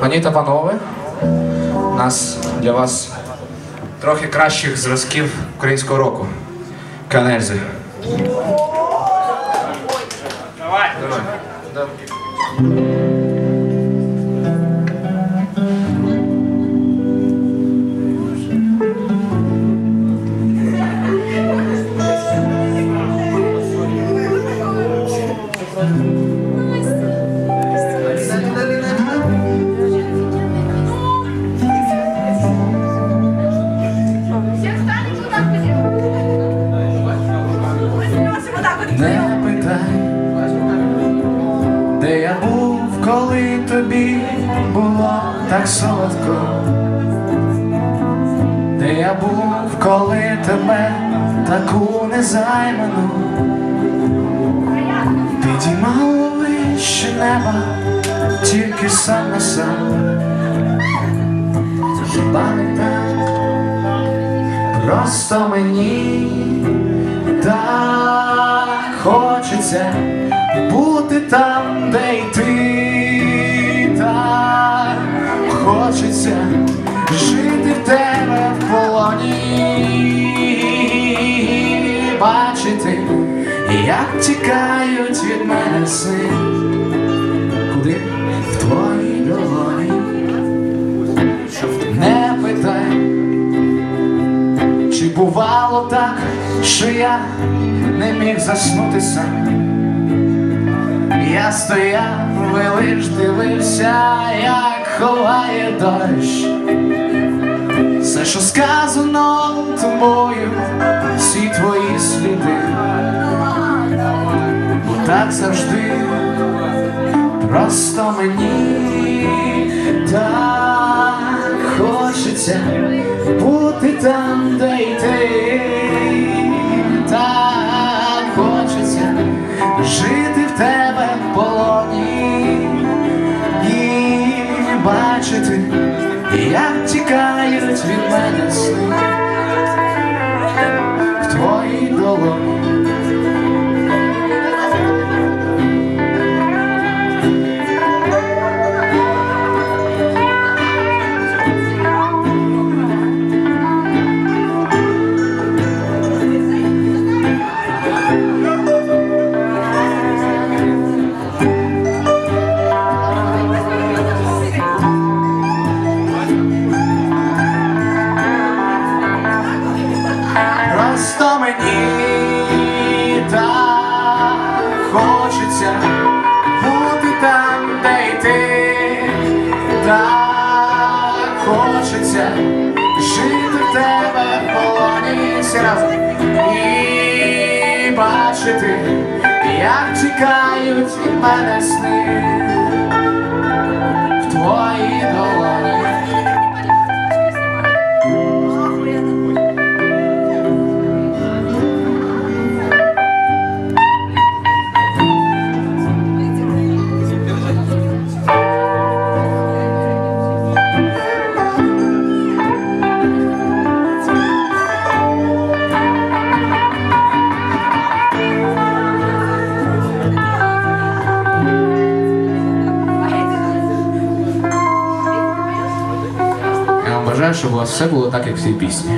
Пані та панове, у нас для вас трохи кращих зразків українського року. Канельзи. Давай. Давай. Тобі було так солодко, де я був, коли тебе таку незайману підіймало вище неба, тільки сам на сам. Хіба не так? Просто мені так хочеться тікають від мене сни, куди в твоїй долоні. Не питай. Чи бувало так, що я не міг заснути сам? Я стояв і лиш дивився, як ховає дощ. Все, що сказано тобою, всі твої сліди, так завжди, просто мені так хочеться бути там, де й ти, так хочеться жити в тебе в полоні і бачити, як тікають від мене сни. В твоїй долоні. Хочеться жити в тебе в полоні всі разом і бачити, як тікають від мене сни в твоїй долоні. Бажаю, щоб у вас все було так, як в цій пісні.